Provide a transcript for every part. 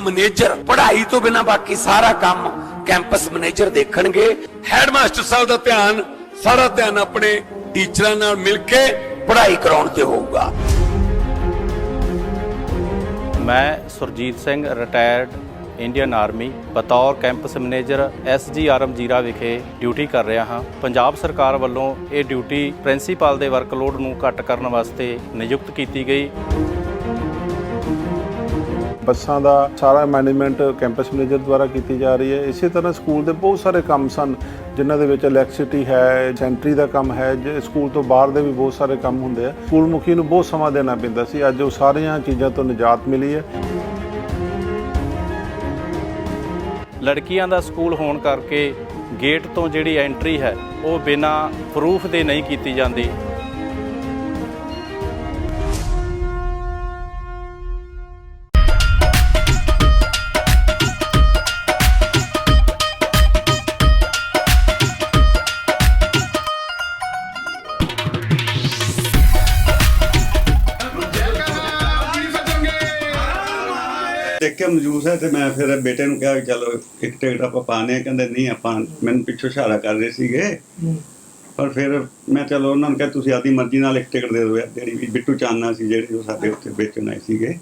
Manager ਪੜ੍ਹਾਈ ਤੋਂ ਬਿਨਾ ਬਾਕੀ ਸਾਰਾ ਕੰਮ ਕੈਂਪਸ ਮੈਨੇਜਰ ਦੇਖਣਗੇ ਹੈਡਮਾਸਟਰ ਸਾਹਿਬ ਦਾ ਧਿਆਨ ਸਾਰਾ ਧਿਆਨ ਆਪਣੇ ਟੀਚਰਾਂ ਨਾਲ ਮਿਲ ਕੇ ਪੜ੍ਹਾਈ ਕਰਾਉਣ ਤੇ ਹੋਊਗਾ ਮੈਂ Surjit Singh retired Indian army ਬਤੌਰ ਕੈਂਪਸ ਮੈਨੇਜਰ ਐਸਜੀਆਰਐਮ ਜੀਰਾ ਵਿਖੇ ਡਿਊਟੀ ਕਰ ਰਿਹਾ ਹਾਂ। ਪੰਜਾਬ ਸਰਕਾਰ ਵੱਲੋਂ ਇਹ ਡਿਊਟੀ ਪ੍ਰਿੰਸੀਪਲ ਦੇ ਵਰਕਲੋਡ ਨੂੰ ਘੱਟ ਕਰਨ ਵਾਸਤੇ ਨਿਯੁਕਤ ਕੀਤੀ ਗਈ। ਬੱਸਾਂ ਦਾ ਸਾਰਾ ਮੈਨੇਜਮੈਂਟ ਕੈਂਪਸ ਮੈਨੇਜਰ ਦੁਆਰਾ ਕੀਤੀ ਜਾ ਰਹੀ ਹੈ। ਇਸੇ ਤਰ੍ਹਾਂ ਸਕੂਲ ਦੇ ਬਹੁਤ ਸਾਰੇ ਕੰਮ ਸਨ, ਜਿਨ੍ਹਾਂ ਦੇ ਵਿੱਚ ਇਲੈਕਟ੍ਰਿਸਿਟੀ ਹੈ ਸੈਂਟਰੀ ਦਾ ਕੰਮ ਹੈ, ਜੇ ਸਕੂਲ ਤੋਂ ਬਾਹਰ ਦੇ ਵੀ ਬਹੁਤ ਸਾਰੇ ਕੰਮ ਹੁੰਦੇ ਆ। ਸਕੂਲ ਮੁਖੀ ਨੂੰ ਬਹੁਤ ਸਮਾਂ ਦੇਣਾ ਪੈਂਦਾ ਸੀ। ਅੱਜ ਉਹ ਸਾਰੀਆਂ ਚੀਜ਼ਾਂ ਤੋਂ ਨਿਜਾਤ ਮਿਲੀ ਹੈ। ਲੜਕੀਆਂ ਦਾ ਸਕੂਲ ਹੋਣ ਕਰਕੇ ਗੇਟ ਤੋਂ ਜਿਹੜੀ ਐਂਟਰੀ ਹੈ, ਉਹ ਬਿਨਾਂ ਪ੍ਰੂਫ ਦੇ ਨਹੀਂ ਕੀਤੀ ਜਾਂਦੀ। ਕੇ ਮਜੂਸ ਹੈ ਤੇ ਮੈਂ ਫਿਰ ਬੇਟੇ ਨੂੰ ਕਿਹਾ ਚਲੋ ਇੱਕ ਟਿਕਟ ਆਪਾਂ ਪਾਣੇ ਕਹਿੰਦੇ ਨਹੀਂ ਆਪਾਂ ਮੈਨੂੰ ਪਿੱਛੋਂ ਇਸ਼ਾਰਾ ਕਰ ਰਹੇ ਸੀਗੇ। ਪਰ ਫਿਰ ਮੈਂ ਚਲੋ ਉਹਨਾਂ ਨੂੰ ਕਿਹਾ ਤੁਸੀਂ ਆਪਦੀ ਮਰਜ਼ੀ ਨਾਲ ਇੱਕ ਟਿਕਟ ਦੇ ਦਿਓ। ਜਿਹੜੀ ਵੀ ਬਿੱਟੂ ਚਾਨਣਾ ਸੀ ਜਿਹੜੇ ਉਹ ਸਾਡੇ ਉੱਤੇ ਵੇਚਣ ਆਏ ਸੀਗੇ।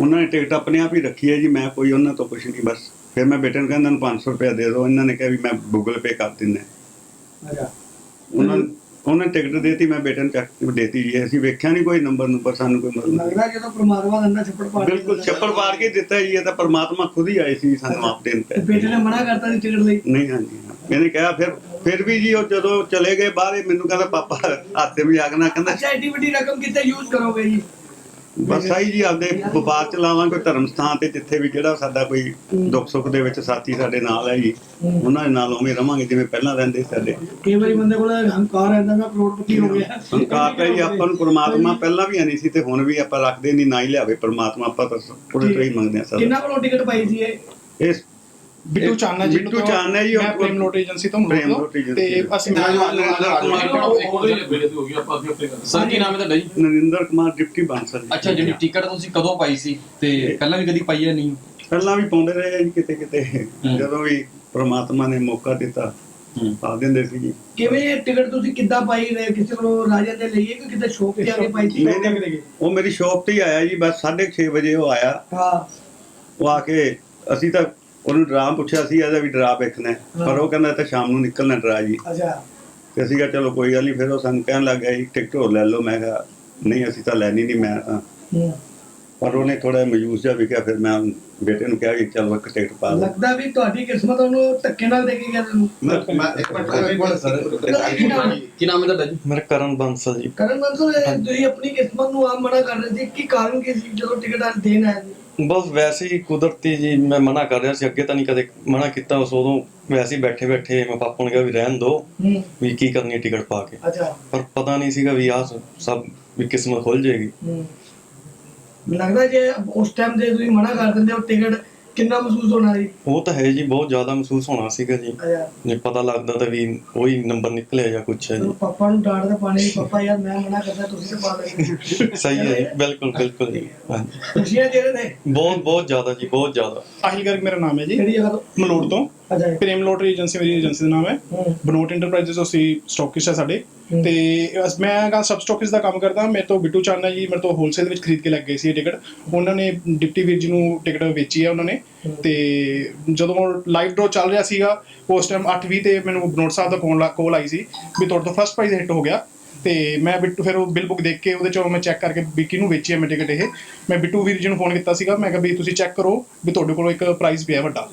ਉਹਨਾਂ ਨੇ ਟਿਕਟ ਆਪਣੇ ਆਪ ਹੀ ਰੱਖੀ ਹੈ ਜੀ। ਮੈਂ ਕੋਈ ਉਹਨਾਂ ਤੋਂ ਕੁਛ ਨਹੀਂ ਬਸ ਫਿਰ ਮੈਂ ਬੇਟੇ ਨੂੰ ਕਹਿੰਦਾ ਨੂੰ 500 ਰੁਪਏ ਦੇ ਦਿਓ। ਇਹਨਾਂ ਨੇ ਕਿਹਾ ਵੀ ਮੈਂ ਗੂਗਲ ਪੇ ਕਰ ਦਿੰਦਾ। ਉਹਨਾਂ ਉਹਨਾਂ ਨੇ ਟਿਕਟ ਦੇਤੀ ਮੈਂ ਬੇਟੇ ਨੂੰ ਚੱਕ ਦੇਤੀ ਜੀ। ਅਸੀਂ ਵੇਖਿਆ ਨਹੀਂ ਕੋਈ ਨੰਬਰ ਨੰਬਰ ਸਾਨੂੰ ਕੋਈ ਮਤਲਬ ਨਹੀਂ। ਲੱਗਦਾ ਜਦੋਂ ਪ੍ਰਮਾਤਮਾ ਦਾ ਅੰਦਰ ਛੱਪੜ ਪਾ ਬਿਲਕੁਲ ਛੱਪੜ ਪਾੜ ਕੇ ਦਿੱਤਾ ਜੀ ਇਹ ਤਾਂ ਪਰਮਾਤਮਾ ਖੁਦ ਹੀ ਆਏ ਸੀ ਸਾਨੂੰ ਆਪ ਦੇਣ ਤੇ ਬੇਟੇ ਨੇ ਮਨਾ ਕਰਤਾ ਸੀ ਟਿਕਟ ਲਈ? ਨਹੀਂ ਹਾਂਜੀ। ਮੈंने ਕਿਹਾ ਫਿਰ ਫਿਰ ਵੀ ਜੀ ਉਹ ਜਦੋਂ ਚਲੇ ਗਏ ਬਾਹਰ ਮੈਨੂੰ ਕਹਿੰਦਾ ਪਾਪਾ ਹੱਥੇ ਵੀ ਆਗਣਾ ਕਹਿੰਦਾ ਅੱਛਾ ਐਡੀ ਵੱਡੀ ਰਕਮ ਕਿੱਥੇ ਯੂਜ਼ ਕਰੋਗੇ ਜੀ? ਬਸ ਆਈ ਜੀ ਆਪਦੇ ਵਪਾਰ ਚ ਲਾਵਾਂ ਕੋਈ ਧਰਮ ਸਥਾਨ ਤੇ ਜਿੱਥੇ ਵੀ ਜਿਹੜਾ ਸਾਡਾ ਕੋਈ ਦੁੱਖ ਸੁੱਖ ਦੇ ਵਿੱਚ ਸਾਥੀ ਸਾਡੇ ਨਾਲ ਹੈ ਜੀ ਉਹਨਾਂ ਦੇ ਨਾਲ ਉਵੇਂ ਰਵਾਂਗੇ ਜਿਵੇਂ ਪਹਿਲਾਂ ਰਹਿੰਦੇ ਸਾਡੇ। ਕਈ ਵਾਰੀ ਬੰਦੇ ਕੋਲ ਹੰਕਾਰ ਰਹਿੰਦਾ ਮੈਂ ਕਰੋੜਪਤੀ ਹੋ ਗਿਆ? ਸੰਕਾਰ ਤਾਂ ਜੀ ਆਪਾਂ ਨੂੰ ਪ੍ਰਮਾਤਮਾ ਪਹਿਲਾਂ ਵੀ ਆਣੀ ਸੀ ਤੇ ਹੁਣ ਵੀ ਆਪਾਂ ਰੱਖਦੇ ਨਹੀਂ ਨਾ ਹੀ ਲਿਆਵੇ ਪ੍ਰਮਾਤਮਾ ਆਪਾਂ ਤਾਂ ਉਹਦੇ ਤੋਂ ਹੀ ਮੰਗਦੇ ਆ ਸਰ ਕਿੰਨਾ ਕੋਲੋਂ ਟਿਕਟ ਪਾਈ ਸੀ ਇਹ? ਇਸ ਬਿੱਟੂ ਚਾਨਣਾ ਜੀ ਬਿੱਟੂ ਜੀ, ਉਹ- ਮੈਂ ਪ੍ਰੇਮ ਲੋਟਰੀ ਏਜੰਸੀ ਤੋਂ ਲੋਟਰੀ ਤੋਂ ਅਸੀਂ ਸਰ ਕੀ ਨਾਮ ਹੈ ਤੁਹਾਡਾ ਜੀ? ਨਰਿੰਦਰ ਕੁਮਾਰ ਡਿਪਟੀ ਬਾਂਸਲ ਜੀ। ਅੱਛਾ ਜਿਹੜੀ ਟਿਕਟ ਤੁਸੀਂ ਕਦੋਂ ਪਾਈ ਸੀ? ਤੇ ਪਹਿਲਾਂ ਵੀ ਕਦੀ ਪਾਈ ਹੈ ਨਹੀਂ? ਪਹਿਲਾਂ ਵੀ ਪਾਉਂਦੇ ਰਹੇ ਜੀ ਕਿਤੇ ਕਿਤੇ। ਜਦੋਂ ਵੀ ਪ੍ਰਮਾਤਮਾ ਨੇ ਮੌਕਾ ਦਿੱਤਾ ਪਾ ਦਿੰਦੇ ਸੀ ਜੀ। ਕਿਵੇਂ ਟਿਕਟ ਤੁਸੀਂ ਕਿੱਦਾਂ ਪਾਈ ਨੇ ਕਿਸੇ ਕੋਲੋਂ ਰਾਜਾ ਦੇ ਲਈਏ ਕਿ ਕਿਤੇ ਸ਼ੋਪ ਤੇ ਆ ਕੇ ਪਾਈ ਸੀ? ਨਹੀਂ ਨਹੀਂ। ਉਹ ਮੇਰੀ ਸ਼ੌਪ ਤੇ ਹੀ ਆਇਆ ਜੀ ਬਸ 6:30 ਵਜੇ ਉਹ ਆਇਆ। ਹਾਂ। ਉਹ ਆ ਕੇ ਅਸੀਂ ਤਾਂ ਉਹਨੂੰ ਡਰਾ ਪੁੱਛਿਆ ਸੀ ਇਹਦਾ ਵੀ ਡਰਾ ਵੇਖਣਾ। ਪਰ ਉਹ ਕਹਿੰਦਾ ਤਾਂ ਸ਼ਾਮ ਨੂੰ ਨਿਕਲਣਾ ਡਰਾ ਜੀ। ਅੱਛਾ। ਤੇ ਅਸੀਂ ਕਿਹਾ ਚਲੋ ਕੋਈ ਗੱਲ ਨਹੀਂ ਫਿਰ ਉਹ ਸਾਨੂੰ ਕਹਿਣ ਲੱਗ ਗਿਆ ਜੀ ਟਿਕਟ ਹੋਰ ਲੈ ਲਓ। ਮੈਂ ਕਿਹਾ ਨਹੀਂ ਅਸੀਂ ਤਾਂ ਲੈਣੀ ਨਹੀਂ ਮੈਂ ਤਾਂ ਹੂੰ। ਪਰ ਉਹਨੇ ਥੋੜਾ ਮਯੂਸ ਜਿਹਾ ਵਿਖਿਆ ਫਿਰ ਮੈਂ ਬੇਟੇ ਨੂੰ ਕਿਹਾ ਕਿ ਚਲੋ ਇੱਕ ਟਿਕਟ ਪਾ ਲੱਗਦਾ ਵੀ ਤੁਹਾਡੀ ਕਿਸਮਤ ਉਹਨੂੰ ਧੱਕੇ ਨਾਲ ਦੇ ਕੇ ਗਿਆ ਤੁਹਾਨੂੰ ਮੈਂ ਇੱਕ ਨਾਮ ਹੈ? ਕੀ ਨਾਮ ਹੈ ਤੁਹਾਡਾ ਜੀ? ਮੇਰਾ ਕਰਨ ਬੰਸਲ ਜੀ। ਕਰਨ ਮਨਸੂਰ ਤੁਸੀਂ ਆਪਣੀ ਕਿਸਮਤ ਨੂੰ ਆਪ ਮਨਾ ਕਰ ਰਹੇ ਸੀ। ਕੀ ਕਾਰਨ ਕੀ ਸੀ ਜਦੋਂ ਟਿਕਟ ਦੇਣ ਆਏ ਸੀ? ਬਸ ਵੈਸੇ ਹੀ ਕੁਦਰਤੀ ਜੀ ਮੈਂ ਮਨਾ ਕਰ ਰਿਹਾ ਸੀ ਅੱਗੇ ਤਾਂ ਨਹੀਂ ਕਦੇ ਮਨਾ ਕੀਤਾ ਉਸ ਉਦੋਂ ਵੈਸੇ ਹੀ ਬੈਠੇ ਬੈਠੇ ਮੈਂ ਪਾਪਾ ਨੂੰ ਕਿਹਾ ਵੀ ਰਹਿਣ ਹੂੰ। ਵੀ ਕੀ ਕਰਨੀ ਹੈ ਟਿਕਟ ਪਾ ਕੇ। ਅੱਛਾ। ਪਰ ਪਤਾ ਨਹੀਂ ਸੀਗਾ ਵੀ ਆਹ ਸਭ ਵੀ ਕਿਸਮਤ ਖੁੱਲ ਜਾਏਗੀ। ਹੂੰ। ਲੱਗਦਾ ਜੇ ਉਸ ਟਾਈਮ ਤੇ ਤੁਸੀਂ ਮਨਾ ਕਰ ਦਿੰਦੇ ਹੋ ਟਿਕਟ ਕਿੰਨਾ ਮਹਿਸੂਸ ਹੋਣਾ ਸੀ ਉਹ ਤਾਂ ਹੈ ਜੀ ਬਹੁਤ ਜ਼ਿਆਦਾ ਮਹਿਸੂਸ ਹੋਣਾ ਸੀਗਾ ਜੀ। ਜੇ ਪਤਾ ਲੱਗਦਾ ਤਾਂ ਵੀ ਉਹੀ ਨੰਬਰ ਨਿਕਲਿਆ ਜਾਂ ਕੁਛ ਹੈ ਚਲੋ ਪਾਪਾ ਨੂੰ ਡਾਂਟਦਾ ਪਾਣੀ ਪਾਪਾ ਯਾਰ ਮੈਂ ਮਨਾ ਕਰਦਾ ਤੁਸੀਂ ਤੇ ਪਾ ਲੈਂਦੇ ਜੀ ਸਹੀ ਹੈ ਜੀ ਬਿਲਕੁਲ ਬਿਲਕੁਲ ਜੀ। ਹਾਂਜੀ ਖੁਸ਼ੀਆਂ ਦੇ ਰਹੇ ਨੇ? ਬਹੁਤ ਬਹੁਤ ਜ਼ਿਆਦਾ ਜੀ ਬਹੁਤ ਜ਼ਿਆਦਾ। ਆਹੀ ਗਰਗ ਮੇਰਾ ਨਾਮ ਹੈ ਜੀ। ਕਿਹੜੀ ਜਗ੍ਹਾ ਤੋਂ? ਮਲੋਟ ਤੋਂ। ਅੱਛਾ ਜੀ। ਪ੍ਰੇਮ ਲੋਟਰੀ ਏਜੰਸੀ ਮੇਰੀ ਏਜੰਸੀ ਦਾ ਨਾਮ ਹੈ। ਬਨੋਟ ਇੰਟਰਪ੍ਰਾਈਜ਼ਸ ਅਸੀਂ ਸਟਾਕਿਸਟ ਹੈ ਸਾਡੇ। ਤੇ ਅਸ- ਮੈਂ ਗਾ ਸਬ ਸਟਾਕਿਸਟ ਦਾ ਕੰਮ ਕਰਦਾ ਮੇਰੇ ਤੋਂ ਬਿੱਟੂ ਚਾਨਣਾ ਜੀ ਮੇਰੇ ਤੋਂ ਹੋਲਸੇਲ ਵਿੱਚ ਖਰੀਦ ਕੇ ਲੈ ਗਏ ਸੀ ਇਹ ਟਿਕਟ ਉਹਨਾਂ ਨੇ ਡਿਪਟੀ ਵੀਰ ਜੀ ਨੂੰ ਟਿਕਟ ਵੇਚੀ ਹੈ ਉਹਨਾਂ ਨੇ। ਤੇ ਜਦੋਂ ਲਾਈਵ ਡਰਾ ਚੱਲ ਰਿਹਾ ਸੀਗਾ ਉਸ ਟਾਈਮ 8:20 ਤੇ ਮੈਨੂੰ ਬਨੋਟ ਸਾਹਿਬ ਦਾ ਫੋਨ ਕਾਲ ਆਈ ਸੀ ਵੀ ਤੁਹਾਡੇ ਤੋਂ ਫਸਟ ਪ੍ਰਾਈਜ਼ ਹਿੱਟ ਹੋ ਗਿਆ। ਤੇ ਮੈਂ ਬਿੱਟੂ ਫਿਰ ਉਹ ਬਿੱਲ ਬੁੱਕ ਦੇਖ ਕੇ ਉਹਦੇ ਚੋਂ ਮੈਂ ਚੈੱਕ ਕਰਕੇ ਵੀ ਕਿਹਨੂੰ ਵੇਚੀ ਹੈ ਮੈਂ ਟਿਕਟ ਇਹ। ਮੈਂ ਬਿੱਟੂ ਵੀਰ ਜੀ ਨੂੰ ਫੋਨ ਕੀਤਾ ਸੀਗਾ ਮੈਂ ਕਿਹਾ ਵੀ ਤੁਸੀਂ ਚੈੱਕ ਕਰੋ ਵੀ ਤੁਹਾਡੇ ਕੋਲ ਇੱਕ ਪ੍ਰਾਈਜ਼ ਪਿਆ ਵੱਡਾ।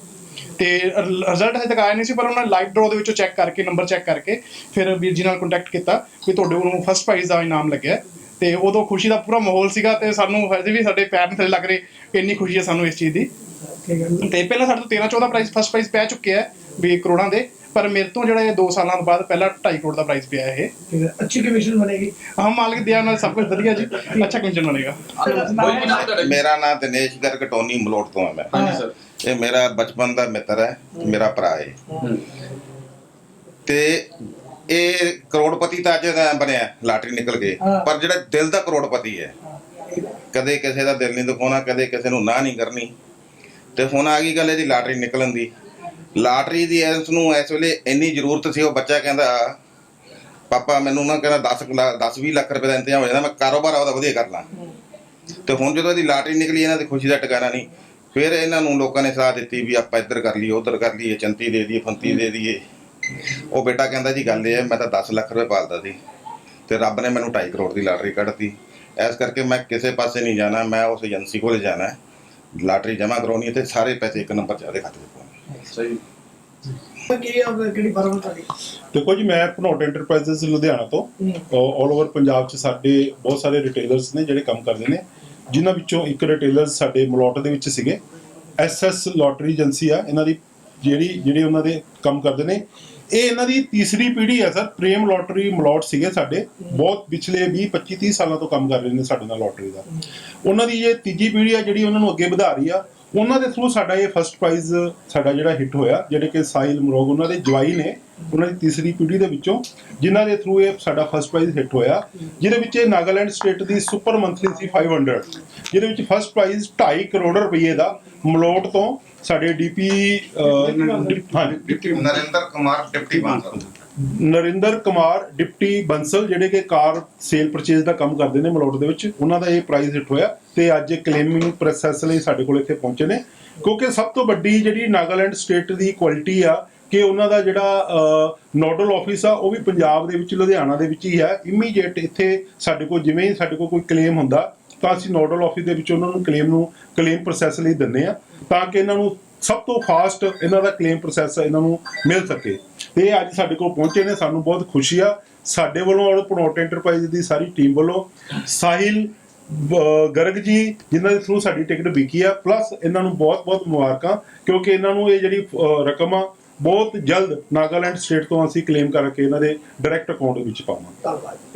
ਤੇ ਰਿਜ਼ਲਟ ਹਜੇ ਤੱਕ ਆਇਆ ਨਹੀਂ ਸੀ ਪਰ ਉਹਨਾਂ ਨੇ ਲਾਈਵ ਡਰਾ ਦੇ ਵਿੱਚੋਂ ਚੈੱਕ ਕਰਕੇ ਨੰਬਰ ਚੈੱਕ ਕਰਕੇ ਫਿਰ ਵੀਰ ਜੀ ਨਾਲ ਕੰਟੈਕਟ ਕੀਤਾ ਵੀ ਤੁਹਾਡੇ ਕੋਲੋਂ ਫਸਟ ਪ੍ਰਾਈਜ਼ ਦਾ ਇਨਾਮ ਲੱਗਿਆ। ਤੇ ਉਦੋਂ ਖੁਸ਼ੀ ਦਾ ਪੂਰਾ ਮਾਹੌਲ ਸੀਗਾ ਤੇ ਸਾਨੂੰ ਹਜੇ ਵੀ ਸਾਡੇ ਪੈਰ ਥੱਲੇ ਲੱਗ ਰਹੇ ਇੰਨੀ ਖੁਸ਼ੀ ਹੈ ਸਾਨੂੰ ਇਸ ਚੀਜ਼ ਦੀ। ਤੇ ਪਹਿਲਾਂ ਸਾਡੇ ਤੋਂ 13 14 ਪ੍ਰਾਈਜ਼ ਫਸਟ ਪ੍ਰਾਈਜ਼ ਪੈ ਚੁੱਕਿਆ ਹੈ ਵੀ ਕਰੋੜਾਂ ਦੇ ਪਰ ਮੇਰੇ ਤੋਂ ਜਿਹੜਾ ਇਹ 2 ਸਾਲਾਂ ਤੋਂ ਬਾਅਦ ਪਹਿਲਾ 2.5 ਕਰੋੜ ਦਾ ਪ੍ਰਾਈਜ਼ ਪਿਆ ਇਹ। ਠੀਕ ਹੈ ਅੱਛੀ ਕਮਿਸ਼ਨ ਬਣੇਗੀ। ਹਾਂ ਮਾਲਕ ਦਿਆ ਨਾਲ ਸਭ ਕੁਝ ਵਧੀਆ ਜੀ। ਅੱਛਾ ਕਮਿਸ਼ਨ ਬਣੇਗਾ। ਮੇਰਾ ਨਾਮ ਦਿਨੇਸ਼ ਗਰਗ ਟੋਨੀ ਮਲੋਟ ਤੋਂ ਹੈ ਮੈਂ। ਹਾਂਜੀ ਸਰ ਇਹ ਮੇਰਾ ਬਚਪਨ ਦਾ ਮਿੱਤਰ ਹੈ ਮੇਰਾ ਭਰਾ ਹੈ। ਤੇ ਇਹ ਕਰੋੜਪਤੀ ਤਾਂ ਅੱਜ ਦਾ ਬਣਿਆ ਲਾਟਰੀ ਨਿਕਲ ਗਈ। ਪਰ ਜਿਹੜਾ ਦਿਲ ਦਾ ਕਰੋੜਪਤੀ ਹੈ ਕਦੇ ਕਿਸੇ ਦਾ ਦਿਲ ਨਹੀਂ ਦੁਖਾਉਣਾ ਕਦੇ ਕਿਸੇ ਨੂੰ ਨਾ ਨਹੀਂ ਕਰਨੀ। ਤੇ ਹੁਣ ਆ ਗਈ ਗੱਲ ਇਹਦੀ ਲਾਟਰੀ ਨਿਕਲਣ ਦੀ। ਲਾਟਰੀ ਦੀ ਇਸ ਨੂੰ ਇਸ ਵੇਲੇ ਇੰਨੀ ਜ਼ਰੂਰਤ ਸੀ ਉਹ ਬੱਚਾ ਕਹਿੰਦਾ ਪਾਪਾ ਮੈਨੂੰ ਨਾ ਕਹਿੰਦਾ 10 10 20 ਲੱਖ ਰੁਪਏ ਦਾ ਇੰਤਜ਼ਾਮ ਹੋ ਜਾਂਦਾ ਮੈਂ ਕਾਰੋਬਾਰ ਆਪਦਾ ਵਧੀਆ ਕਰ ਲਾਂ। ਤੇ ਹੁਣ ਜਦੋਂ ਇਹਦੀ ਲਾਟਰੀ ਨਿਕਲੀ ਇਹਨਾਂ ਦੀ ਖੁਸ਼ੀ ਦਾ ਟਿਕਾਣਾ ਨਹੀਂ। ਫਿਰ ਇਹਨਾਂ ਨੂੰ ਲੋਕਾਂ ਨੇ ਸਲਾਹ ਦਿੱਤੀ ਵੀ ਆਪਾਂ ਇੱਧਰ ਕਰ ਲਈਏ ਉੱਧਰ ਕਰ ਲਈਏ ਚੰਤੀ ਦੇ ਦਈਏ ਫੰਤੀ ਦੇ ਦਈਏ। ਉਹ ਬੇਟਾ ਕਹਿੰਦਾ ਜੀ ਗੱਲ ਇਹ ਹੈ ਮੈਂ ਤਾਂ 10 ਲੱਖ ਰੁਪਏ ਪਾਲਦਾ ਸੀ ਤੇ ਰੱਬ ਨੇ ਮੈਨੂੰ 2.5 ਕਰੋੜ ਦੀ ਲਾਟਰੀ ਕੱਢਤੀ। ਇਸ ਕਰਕੇ ਮੈਂ ਕਿਸੇ ਪਾਸੇ ਨਹੀਂ ਜਾਣਾ ਮੈਂ ਉਸ ਏਜੰਸੀ ਕੋਲ ਜਾਣਾ ਹੈ। ਲਾਟਰੀ ਜਮ੍ਹਾਂ ਕਰਾਉਣੀ ਹੈ ਤੇ ਸਾਰੇ ਪੈਸੇ ਇੱਕ ਨੰਬਰ 'ਚ ਆਦੇ ਖਾਤੇ 'ਚ ਪਾਉਣੇ। ਸਹੀ। ਦੇਖੋ ਜੀ ਮੈਂ ਭਨੋਟ ਐਂਟਰਪ੍ਰਾਈਜ਼ਸ ਲੁਧਿਆਣਾ ਤੋਂ। ਆਲ ਓਵਰ ਪੰਜਾਬ 'ਚ ਸਾਡੇ ਬਹੁਤ ਸਾਰੇ ਰਿਟੇਲਰਸ ਨੇ ਜਿਹੜੇ ਕੰਮ ਕਰਦੇ ਨੇ। ਜਿਨ੍ਹਾਂ ਵਿੱਚੋਂ ਇੱਕ ਰਿਟੇਲਰ ਸਾਡੇ ਮਲੋਟ ਦੇ ਵਿੱਚ ਸੀਗੇ ਐਸਐਸ ਲੋਟਰੀ ਏਜੰਸੀ ਆ, ਇਹਨਾਂ ਦੀ ਜਿਹੜੀ ਜਿਹੜੀ ਉਹਨਾਂ ਦੇ ਕੰਮ ਕਰਦੇ ਨੇ। ਇਹ ਇਹਨਾਂ ਦੀ ਤੀਸਰੀ ਪੀੜ੍ਹੀ ਆ, ਸਰ। ਪ੍ਰੇਮ ਲੋਟਰੀ ਮਲੋਟ ਸੀਗੇ ਸਾਡੇ। ਬਹੁਤ ਪਿਛਲੇ 20 25 30 ਸਾਲਾਂ ਤੋਂ ਕੰਮ ਕਰ ਰਹੇ ਨੇ ਸਾਡੇ ਨਾਲ ਲੋਟਰੀ ਦਾ। ਉਹਨਾਂ ਦੀ ਇਹ ਤੀਜੀ ਪੀੜ੍ਹੀ ਆ, ਜਿਹੜੀ ਉਹਨਾਂ ਨੂੰ ਅੱਗੇ ਵਧਾ ਰਹੀ ਆ। ਉਹਨਾਂ ਦੇ ਥਰੂ ਸਾਡਾ ਇਹ ਫਰਸਟ ਪ੍ਰਾਈਜ਼ ਸਾਡਾ ਜਿਹੜਾ ਹਿੱਟ ਹੋਇਆ ਜਿਹੜੇ ਕਿ ਸਾਹਿਲ ਮਰੋਗ ਉਹਨਾਂ ਦੇ ਜਵਾਈ ਨੇ ਉਹਨਾਂ ਦੀ ਤੀਸਰੀ ਪੀੜ੍ਹੀ ਦੇ ਵਿੱਚੋਂ ਜਿਨ੍ਹਾਂ ਦੇ ਥਰੂ ਇਹ ਸਾਡਾ ਫਰਸਟ ਪ੍ਰਾਈਜ਼ ਹਿੱਟ ਹੋਇਆ। ਜਿਹਦੇ ਵਿੱਚ ਇਹ ਨਾਗਾਲੈਂਡ ਸਟੇਟ ਦੀ ਸੁਪਰ ਮੰਥਲੀ ਸੀ 500 ਜਿਹਦੇ ਵਿੱਚ ਫਰਸਟ ਪ੍ਰਾਈਜ਼ 2.5 ਕਰੋੜ ਰੁਪਏ ਦਾ ਮਲੋਟ ਤੋਂ ਸਾਡੇ ਡੀਪੀ ਹਾਂਜੀ। ਨਰਿੰਦਰ ਕੁਮਾਰ ਡਿਪਟੀ ਬਾਂਸਲ ਨਰਿੰਦਰ ਕੁਮਾਰ, ਡਿਪਟੀ ਬੰਸਲ, ਜਿਹੜੇ ਕਿ ਕਾਰ ਸੇਲ ਪਰਚੇਸ ਦਾ ਕੰਮ ਕਰਦੇ ਨੇ ਮਲੋਟ ਦੇ ਵਿੱਚ, ਉਹਨਾਂ ਦਾ ਇਹ ਪ੍ਰਾਈਜ਼ ਹਿੱਟ ਹੋਇਆ ਤੇ ਅੱਜ ਕਲੇਮਿੰਗ ਪ੍ਰੋਸੈਸ ਲਈ ਸਾਡੇ ਕੋਲ ਇੱਥੇ ਪਹੁੰਚੇ ਨੇ। ਕਿਉਂਕਿ ਸਭ ਤੋਂ ਵੱਡੀ ਜਿਹੜੀ ਨਾਗਾਲੈਂਡ ਸਟੇਟ ਦੀ ਕੁਆਲਿਟੀ ਆ, ਕਿ ਉਹਨਾਂ ਦਾ ਜਿਹੜਾ ਨੋਡਲ ਆਫਿਸ ਆ, ਉਹ ਵੀ ਪੰਜਾਬ ਦੇ ਵਿੱਚ, ਲੁਧਿਆਣਾ ਦੇ ਵਿੱਚ ਹੀ ਹੈ। ਇਮੀਡੀਏਟ ਇੱਥੇ ਸਾਡੇ ਕੋਲ, ਜਿਵੇਂ ਹੀ ਸਾਡੇ ਕੋਲ ਕੋਈ ਕਲੇਮ ਹੁੰਦਾ, ਤਾਂ ਅਸੀਂ ਨੋਡਲ ਆਫਿਸ ਦੇ ਵਿੱਚ ਉਹਨਾਂ ਨੂੰ ਕਲੇਮ ਨੂੰ ਕਲੇਮ ਪ੍ਰੋਸੈਸ ਲਈ ਦਿੰਦੇ ਆ। ਤਾਂ ਕਿ ਇਹਨਾਂ ਨੂੰ ਸਭ ਤੋਂ ਫਾਸਟ ਇਹਨਾਂ ਦਾ ਕਲੇਮ ਪ੍ਰੋਸੈਸ ਇਹਨਾਂ ਨੂੰ ਮਿਲ ਸਕੇ। ਤੇ ਇਹ ਅੱਜ ਸਾਡੇ ਕੋਲ ਪਹੁੰਚੇ ਨੇ, ਸਾਨੂੰ ਬਹੁਤ ਖੁਸ਼ੀ ਆ। ਸਾਡੇ ਵੱਲੋਂ ਔਰ ਪ੍ਰੋਟ ਐਂਟਰਪ੍ਰਾਈਜ਼ ਦੀ ਸਾਰੀ ਟੀਮ ਵੱਲੋਂ ਸਾਹਿਲ ਗਰਗ ਜੀ, ਜਿਨ੍ਹਾਂ ਦੇ ਥਰੂ ਸਾਡੀ ਟਿਕਟ ਵਿਕੀ ਆ ਪਲੱਸ ਇਹਨਾਂ ਨੂੰ ਬਹੁਤ-ਬਹੁਤ ਮੁਬਾਰਕਾਂ, ਕਿਉਂਕਿ ਇਹਨਾਂ ਨੂੰ ਇਹ ਜਿਹੜੀ ਰਕਮ ਆ, ਬਹੁਤ ਜਲਦ ਨਾਗਾਲੈਂਡ ਸਟੇਟ ਤੋਂ ਅਸੀਂ ਕਲੇਮ ਕਰਕੇ ਇਹਨਾਂ ਦੇ ਡਾਇਰੈਕਟ ਅਕਾਊਂਟ ਵਿੱਚ ਪਾਵਾਂਗੇ। ਧੰਨਵਾਦ।